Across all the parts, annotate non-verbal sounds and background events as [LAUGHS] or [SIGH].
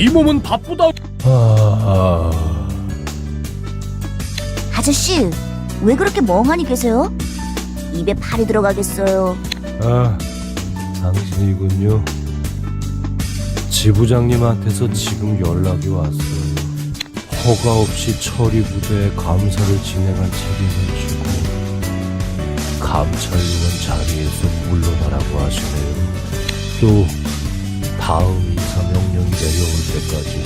이 몸은 바쁘다. 아, 아저씨, 왜 그렇게 멍하니 계세요? 입에 팔이 들어가겠어요. 아, 당신이군요. 지부장님한테서 지금 연락이 왔어요. 허가 없이 처리 부대에 감사를 진행한 책임을 지고 감찰위원 자리에서 물러나라고 하시네요. 또 다음 이사 명령이 내려올 때까지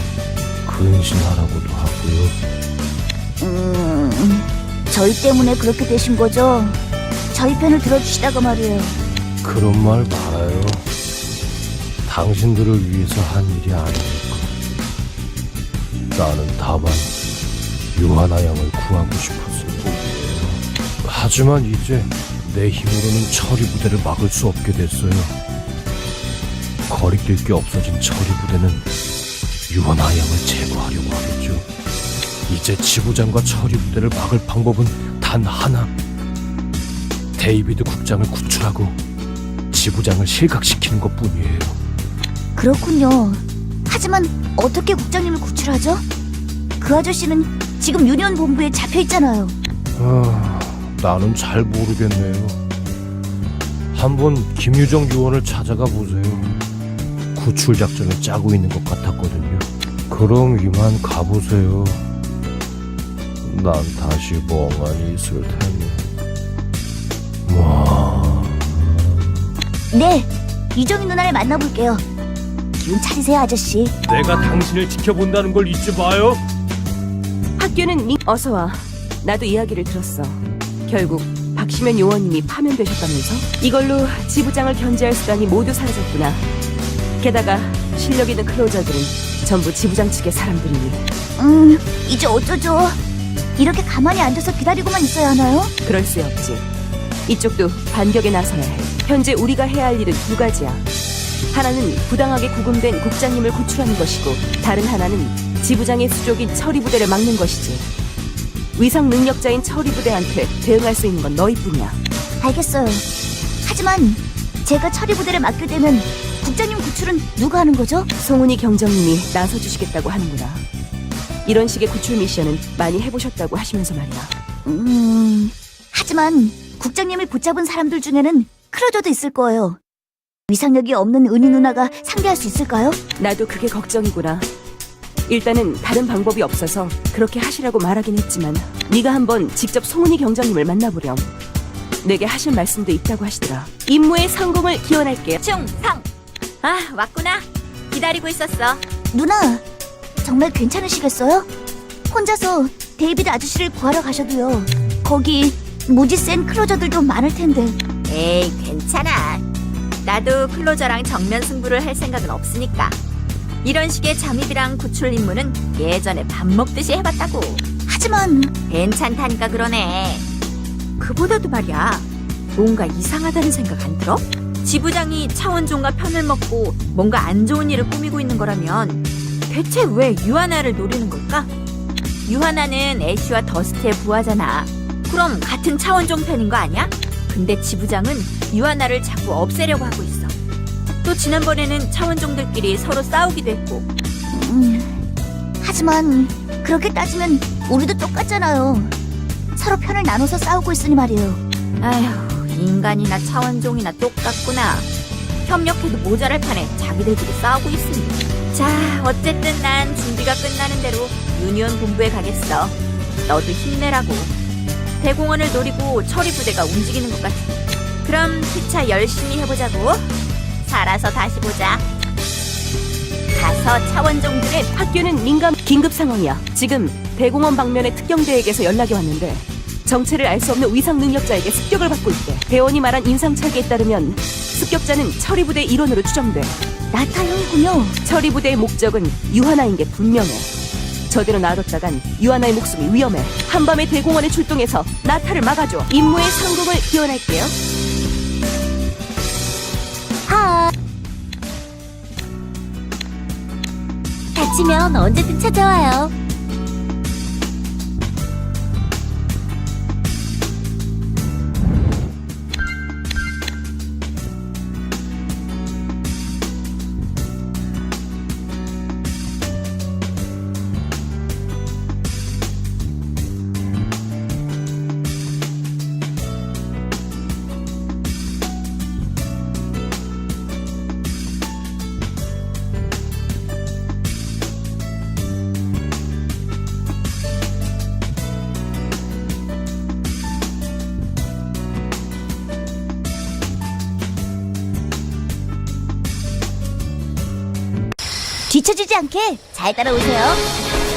근신하라고도 하고요. 음, 저희 때문에 그렇게 되신 거죠? 저희 편을 들어주시다가 말이에요. 그런 말 말아요. 당신들을 위해서 한 일이 아니니까. 나는 다만 유하나 양을 구하고 싶었을 뿐이에요. 하지만 이제 내 힘으로는 처리 부대를 막을 수 없게 됐어요. 거리낄 게 없어진 처리 부대는 유하나 양을 제거하려고 하겠죠. 이제 지부장과 처리 부대를 막을 방법은 단 하나. 데이비드 국장을 구출하고 지부장을 실각시키는 것 뿐이에요. 그렇군요. 하지만 어떻게 국장님을 구출하죠? 그 아저씨는 지금 유니온 본부에 잡혀 있잖아요. 아, 나는 잘 모르겠네요. 한번 김유정 요원을 찾아가 보세요. 구출 작전을 짜고 있는 것 같았거든요. 그럼 이만 가보세요. 난 다시 멍하니 있을 테니. 와, 네, 이정희 누나를 만나볼게요. 기운 차리세요, 아저씨. 내가 당신을 지켜본다는 걸 잊지 마요. 학교는 민... 어서 와. 나도 이야기를 들었어. 결국 박시면 요원님이 파면되셨다면서? 이걸로 지부장을 견제할 수단이 모두 사라졌구나. 게다가 실력 있는 클로저들은 전부 지부장 측의 사람들이니 음, 이제 어쩌죠? 이렇게 가만히 앉아서 기다리고만 있어야 하나요? 그럴 수 없지. 이쪽도 반격에 나서야 해. 현재 우리가 해야 할 일은 두 가지야. 하나는 부당하게 구금된 국장님을 구출하는 것이고, 다른 하나는 지부장의 수족인 처리 부대를 막는 것이지. 위상 능력자인 처리 부대한테 대응할 수 있는 건 너희뿐이야. 알겠어요. 하지만 제가 처리 부대를 맡게 되면 국장님 구출은 누가 하는 거죠? 송은이 경정님이 나서주시겠다고 하는구나. 이런 식의 구출 미션은 많이 해보셨다고 하시면서 말이야. 음, 하지만 국장님을 붙잡은 사람들 중에는 크로저도 있을 거예요. 위상력이 없는 은희 누나가 상대할 수 있을까요? 나도 그게 걱정이구나. 일단은 다른 방법이 없어서 그렇게 하시라고 말하긴 했지만 네가 한번 직접 송은이 경장님을 만나보렴. 내게 하실 말씀도 있다고 하시더라. 임무의 성공을 기원할게. 충성! 아, 왔구나. 기다리고 있었어. 누나, 정말 괜찮으시겠어요? 혼자서 데이비드 아저씨를 구하러 가셔도요. 거기 무지 센 크로저들도 많을 텐데. 에이, 괜찮아. 나도 클로저랑 정면 승부를 할 생각은 없으니까. 이런 식의 잠입이랑 구출 임무는 예전에 밥 먹듯이 해봤다고. 하지만 괜찮다니까 그러네. 그보다도 말이야. 뭔가 이상하다는 생각 안 들어? 지부장이 차원종과 편을 먹고 뭔가 안 좋은 일을 꾸미고 있는 거라면 대체 왜 유하나를 노리는 걸까? 유하나는 애쉬와 더스트의 부하잖아. 그럼 같은 차원종 편인 거 아니야? 근데 지부장은 유하나를 자꾸 없애려고 하고 있어. 또 지난번에는 차원종들끼리 서로 싸우기도 했고 음, 하지만 그렇게 따지면 우리도 똑같잖아요. 서로 편을 나눠서 싸우고 있으니 말이에요. 아휴, 인간이나 차원종이나 똑같구나. 협력해도 모자랄 판에 자기들끼리 싸우고 있으니. 자, 어쨌든 난 준비가 끝나는 대로 유니온 본부에 가겠어. 너도 힘내라고. 대공원을 노리고 처리 부대가 움직이는 것 같으니. 그럼 피차 열심히 해보자고. 살아서 다시 보자. 가서 차원종들을 학교는 민감 긴급 상황이야. 지금 대공원 방면의 특경대에게서 연락이 왔는데 정체를 알 수 없는 위상 능력자에게 습격을 받고 있대. 대원이 말한 인상착의에 따르면 습격자는 처리부대 일원으로 추정돼. 나타 형이군요. 처리부대의 목적은 유하나인 게 분명해. 저대로 놔뒀다간 유하나의 목숨이 위험해. 한밤에 대공원에 출동해서 나타를 막아줘. 임무의 성공을 기원할게요. 하. 다치면 언제든 찾아와요. 뒤처지지 않게 잘 따라오세요.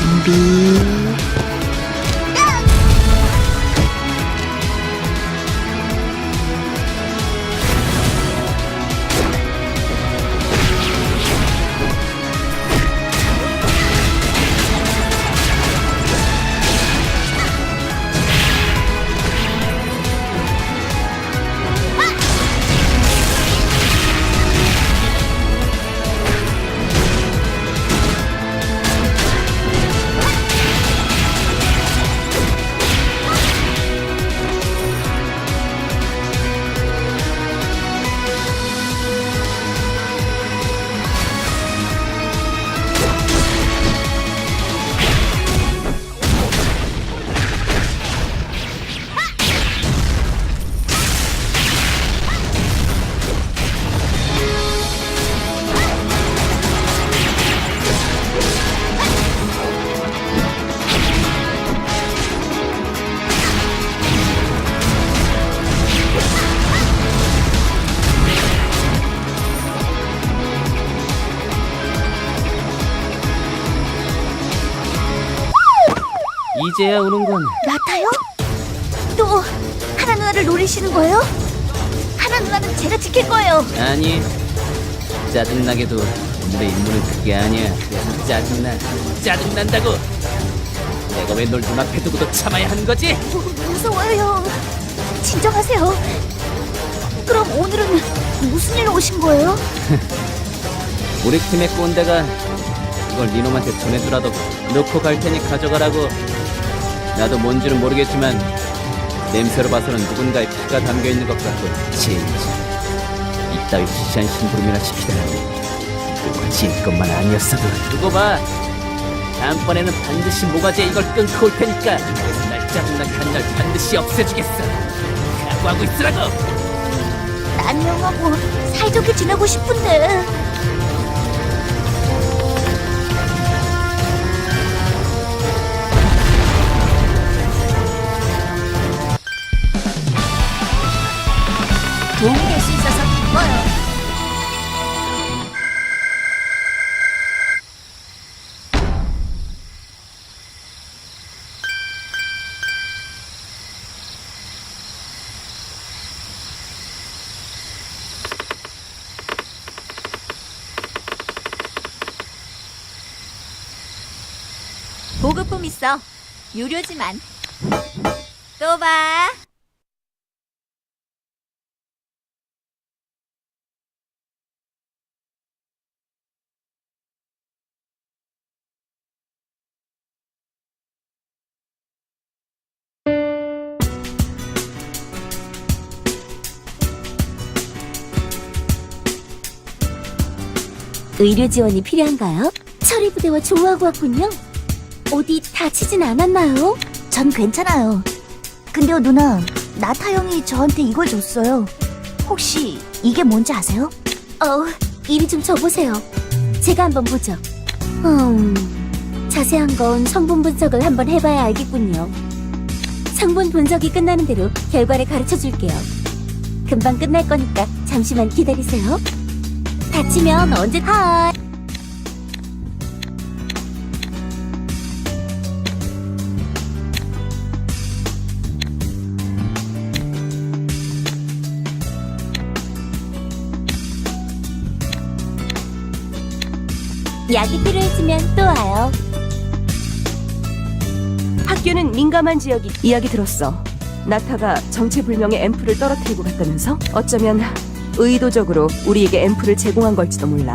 준비. 이제야 오는군. 나타요? 또 하나 누나를 노리시는 거예요? 하나 누나는 제가 지킬 거예요. 아니, 짜증나게도 오늘의 임무는 그게 아니야. 그래서 짜증나. 짜증난다고. 내가 왜 널 눈앞에 두고도 참아야 하는 거지? 무, 무서워요. 진정하세요. 그럼 오늘은 무슨 일로 오신 거예요? [LAUGHS] 우리 팀의 꼰대가 이걸 니놈한테 전해주라더고 놓고 갈 테니 가져가라고. 나도 뭔지는 모르겠지만 냄새로 봐서는 누군가의 피가 담겨 있는 것 같고. 진짜. 이따위 시시한 심부름이나 시키다니 누가 지을 것만 아니었어도. 두고 봐. 다음번에는 반드시 모가지에 이걸 끊고 올 테니까. 날 짜증나게 한날 반드시 없애주겠어. 각오하고 있으라고. 안녕하고 사이좋게 지내고 싶은데. 있어. 유료지만. 또 봐. 의료 지원이 필요한가요? 처리 부대와 조우하고 왔군요. 어디 다치진 않았나요? 전 괜찮아요. 근데요 누나, 나타 형이 저한테 이걸 줬어요. 혹시 이게 뭔지 아세요? 어, 이리 좀 줘보세요. 제가 한번 보죠. 음, 자세한 건 성분 분석을 한번 해봐야 알겠군요. 성분 분석이 끝나는 대로 결과를 가르쳐 줄게요. 금방 끝날 거니까 잠시만 기다리세요. 다치면 언제 하? 약이 필요해지면 또 와요. 학교는 민감한 지역이 이야기 들었어. 나타가 정체불명의 앰플을 떨어뜨리고 갔다면서? 어쩌면 의도적으로 우리에게 앰플을 제공한 걸지도 몰라.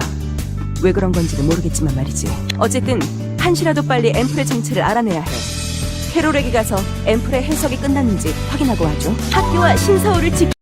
왜 그런 건지는 모르겠지만 말이지. 어쨌든 한시라도 빨리 앰플의 정체를 알아내야 해. 캐롤에게 가서 앰플의 해석이 끝났는지 확인하고 와줘. 학교와 신서울을 지키